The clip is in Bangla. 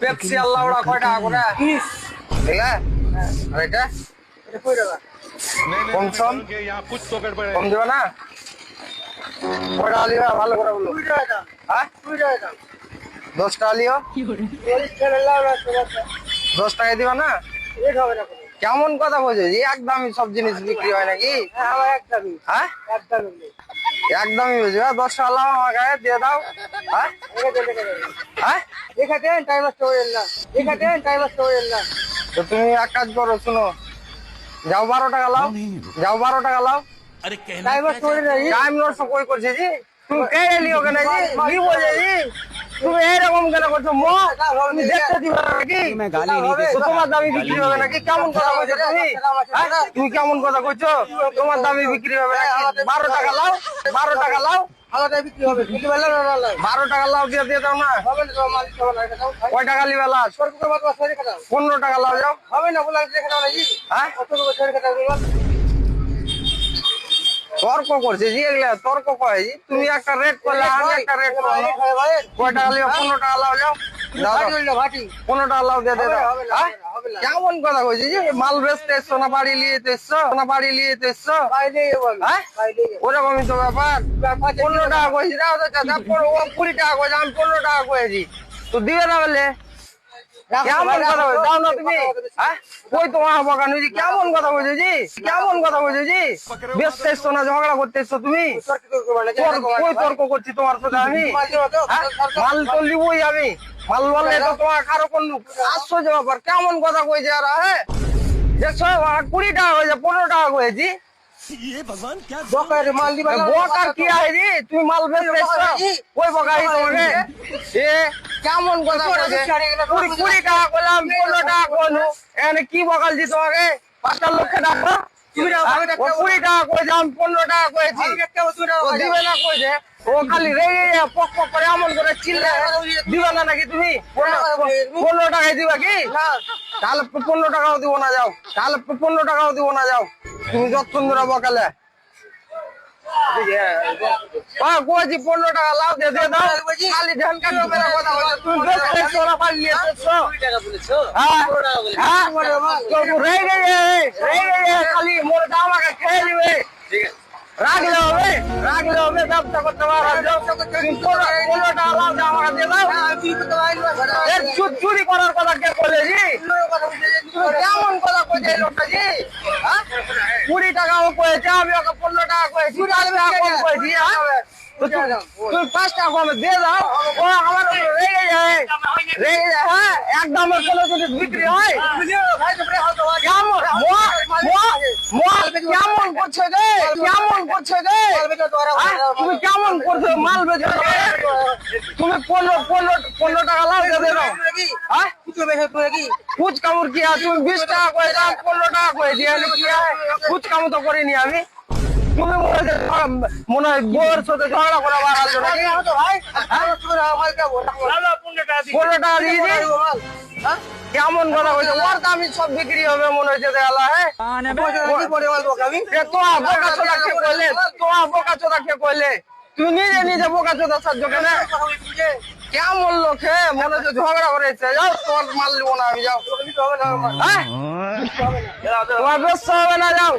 পেপসি আল্লাহ ওরা কয় টাকা করে? পিস বুঝলা আর এটা? এটা কম সম না? দশ টাকা দশ টাকা দিবা না? এক হবে হ্যাঁ? না কেমন কথা বলছো? যে একদমই সব জিনিস বিক্রি হয় নাকি? হ্যাঁ একদমই। হ্যাঁ? একদমই একদমই বুঝবে দশ টাকা লাভ আমার গায়ে দিয়ে দাও। হ্যাঁ? হ্যাঁ? না। তো তুমি এক কাজ করো শুনো। যাও বারো টাকা লাও। যাও বারো টাকা লাও। টাইম নষ্ট কই করছে জি? তুমি কে এলি ওখানে জি? কি বলছে জি? তুমি এরকম কেন করছ? মো তুমি দেখতে দিবে নাকি? তোমার দামি বিক্রি হবে নাকি? কেমন কথা কইছো তুমি? হ্যাঁ? তুমি কেমন কথা কইছো তোমার দামি বিক্রি হবে নাকি? বারো টাকা লাও বারো টাকা লাও। আলাদা বিক্রি হবে। বিক্রি বেলা না না বারো টাকা লাও দিয়ে দিয়ে দাও না। কয় টাকা রেখে দাও। পনেরো টাকা লাও যাও। হবে না তর্ক করছে এগুলা তর্ক কয়? তুমি একটা রেট করলে আমি একটা রেট করলাম কয় টাকা লিবে পনেরো টাকা লাও যাও পনেরো টাকা লাউ দিয়ে দে হবে, দাও। হবে না, হ্যাঁ? হবে না, হবে না। কেমন কথা কইছি যে মাল বেচতে এসছো না বাড়ি নিয়ে তো এসছো? না বাড়ি নিয়ে তো এসছো? হ্যাঁ? ওরকমই তো ব্যাপার। পনেরো টাকা কইছি পনেরো কুড়ি টাকা কইছি আমি পনেরো টাকা কইছি। তো দিবে না বলে কেমন কথা কইছো দাও না তুমি হ্যাঁ? তোমার কেমন কথা জি? কেমন কথা জি? এসছো না ঝগড়া করতে এসছো তুমি? তোর- তর্ক করছি তোমার সাথে আমি? হ্যাঁ? মাল তো লিবই আমি। মাল বললে তো তোমার কারও কোন আশ্চর্য ব্যাপার। কেমন কথা কইছে আর হ্যাঁ? দেখছ কুড়ি টাকা হয়েছে পনেরো টাকা কয়েছি মাল দিবা বকার কি আছে তুমি মাল বেচতে ওই বকাই তোমাকে? কেমন কথা কইছে কুড়ি টাকা করলাম পনেরো টাকা করল এখানে কি বকাল কুড়ি টাকা কইছে আমি পনেরো টাকা দিবে না কইছে ও খালি যায়, পক পক করে এমন করে চিল্লে দিবে না নাকি তুমি? পনেরো টাকায় দিবা কি? তাহলে পনেরো টাকাও দিব না যাও। তাহলে পনেরো টাকাও দিব না যাও। তুমি যতক্ষণ ধরে বকালে। হ্যাঁ কইছি পনেরো টাকা লাভ দিয়ে দিয়ে দাও। খালি ধ্যান মেলা কথা বলছো তুমি বেশ দেখছ ওরা পালিয়ে এসেছ হ্যাঁ হ্যাঁ তো রেগে যায় রেগে যায় খালি মোর আমাকে খেয়ে দিবে রাখলে হবে রাখলে হবে ব্যবসা করতে তুমি পনেরো টাকা লাভ দিয়ে আমাকে দিয়ে দাও। চুরি করার কথা কে বলেছি কেমন কথা কইছে লোকটা জি হ্যাঁ? কুড়ি টাকাও কয়েছে আমি ওকে টাকা কম কয়েছি হ্যাঁ? তুমি পাঁচ টাকা কমে দিয়ে দাও ও আমার রেগে যায় রেগে যায় হ্যাঁ কোনো বিক্রি হয় কেমন মোয়া কেমন করছে গে কেমন করছে হ্যাঁ? তুমি কেমন করছ? মাল বেচে তুমি পনেরো পনেরো পনেরো টাকা লাভ দাও হ্যাঁ? কুচ কামড় কি আছে তুমি বিশ টাকা করে দাও পনেরো টাকা করে দিয়ে হয় কামড় তো করিনি আমি। তুমি মনে হয় বউয়ের সাথে ঝগড়া করা বাড়াল নাকি? পনেরো টাকা দিয়ে দিই কেমন কথা বলছে? ওর দামি সব বিক্রি হবে মনে হচ্ছে দেয়ালা হ্যাঁ? তোমার বোকা চোদা কে কইলে তোমার বোকা চোদা কে কইলে তুমি নিজে নিজে বোকা চোদা সাহায্য কেন? কেমন লোক? মনে হচ্ছে ঝগড়া করেছে। যাও, তোমার মাল নিবো না আমি, যাও। হ্যাঁ? তোমার ব্যস্ত হবে না, যাও।